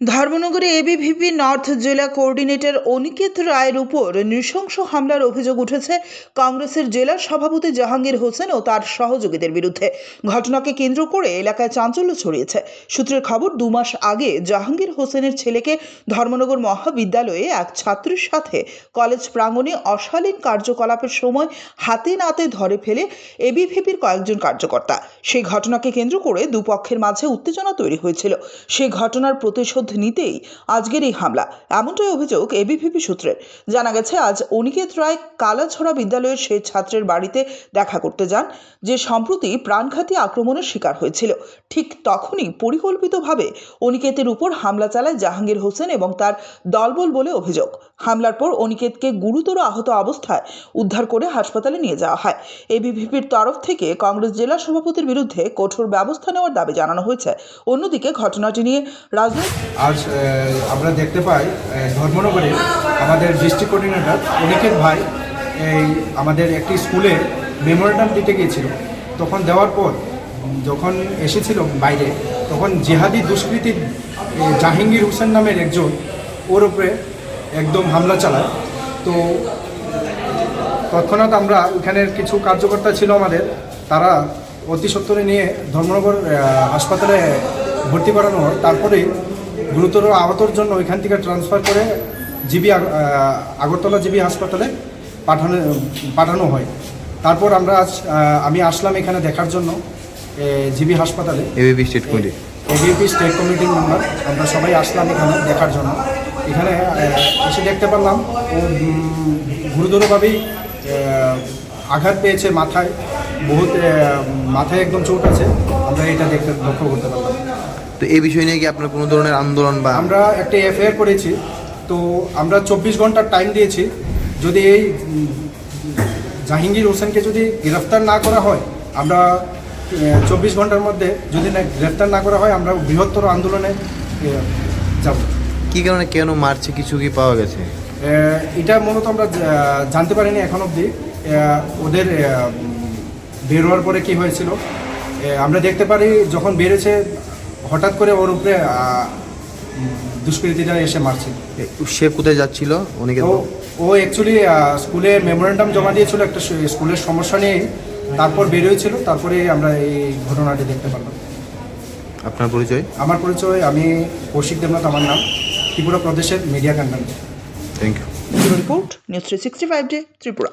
ধর্মনগরে ABVP north জেলা coordinator Aniket রায়ের উপর নৃশংস হামলার অভিযোগ উঠেছে কংগ্রেসের জেলা সভাপতি জাহাঙ্গীর হোসেন ও তার সহযোগীদের বিরুদ্ধে। ঘটনাকে কেন্দ্র করে এলাকায় চাঞ্চল্য ছড়িয়েছে। সূত্রের খবর, দু মাস আগে জাহাঙ্গীর হোসেনের ছেলেকে ধর্মনগর মহাবিদ্যালয়ে এক ছাত্রীর সাথে কলেজ প্রাঙ্গণে অশালীন কার্যকলাপের সময় হাতে নাতে ধরে ফেলে এবিভিপির কয়েকজন কার্যকর্তা। সেই ঘটনাকে কেন্দ্র করে দুপক্ষের মাঝে উত্তেজনা তৈরি হয়েছিল। সেই ঘটনার প্রতিশোধ নিতেই আজকের এই হামলা। এমনটাই অভিযোগ এবিভিপি সূত্রের। জানা গেছে, আজ অনিকেত রায় কালাছড়া বিদ্যালয়ের সেই ছাত্রের বাড়িতে দেখা করতে যান, যে সম্প্রতি প্রাণঘাতী আক্রমণের শিকার হয়েছিল। ঠিক তখনই পরিকল্পিতভাবে অনিকেতের উপর হামলা চালায় জাহাঙ্গীর হোসেন এবং তার দলবল বলে অভিযোগ। হামলার পর অনিকেতকে গুরুতর আহত অবস্থায় উদ্ধার করে হাসপাতালে নিয়ে যাওয়া হয়। এবিভিপির তরফ থেকে কংগ্রেস জেলা সভাপতির বিরুদ্ধে কঠোর ব্যবস্থা নেওয়ার দাবি জানানো হয়েছে। অন্যদিকে ঘটনাটি নিয়ে রাজনৈতিক আজ আমরা দেখতে পাই ধর্মনগরে আমাদের ডিস্ট্রিক্ট কোঅর্ডিনেটর অনিকেত ভাই, এই আমাদের একটি স্কুলে মেমোরেন্ডাম দিতে গিয়েছিল। তখন দেওয়ার পর, যখন এসেছিল বাইরে, তখন জেহাদি দুষ্কৃতী জাহাঙ্গীর হোসেন নামের একজন, ওর উপরে একদম হামলা চালায়। তো তৎক্ষণাৎ আমরা এখানের কিছু কার্যকর্তা ছিল আমাদের, তারা অতি সত্তরে নিয়ে ধর্মনগর হাসপাতালে ভর্তি করানো হয়। তারপরে গুরুতর আহতর জন্য ওইখান থেকে ট্রান্সফার করে জিবি আগরতলা জিবি হাসপাতালে পাঠানো পাঠানো হয়। তারপর আমরা আজ আমি আসলাম এখানে দেখার জন্য জিবি হাসপাতালে। ABP state committee ABP state কমিটির মেম্বার আমরা সবাই আসলাম এখানে দেখার জন্য। এখানে এসে দেখতে পারলাম ও গুরুতরভাবেই আঘাত পেয়েছে মাথায় বহুত মাথায় একদম চোট আছে। আমরা এটা দেখতে লক্ষ্য করতে পারলাম। তো এই বিষয় নিয়ে কি আপনার কোনো ধরনের আন্দোলন বা আমরা একটা এফআইআর করেছি। তো আমরা চব্বিশ ঘণ্টার টাইম দিয়েছি। যদি এই জাহাঙ্গীর হোসেনকে যদি গ্রেফতার না করা হয় আমরা চব্বিশ ঘণ্টার মধ্যে যদি না গ্রেফতার না করা হয় আমরা বৃহত্তর আন্দোলনে যাব। কি কারণে কেন মারছে কিছু কি পাওয়া গেছে? এটা মূলত আমরা জানতে পারিনি এখন অবধি। ওদের আহ, উম, বের হওয়ার পরে কি হয়েছিল? আমরা দেখতে পারি যখন বেড়েছে হঠাৎ করে ওর উপরে দুষ্কৃতীরা এসে মারছে। সে কোথায় যাচ্ছিল? অনেকে ও ও অ্যাকচুয়ালি স্কুলে মেমোরেন্ডাম জমা দিয়েছিল একটা স্কুলের সমস্যা নিয়ে। তারপর বেরোয়েছিল তারপরে আমরা এই ঘটনাটি দেখতে পারলাম। আপনার পরিচয়? আমার পরিচয় আমি কৌশিক দেবনাথ আমার নাম। ত্রিপুরা প্রদেশের media content thank you report news three sixty five day Tripura.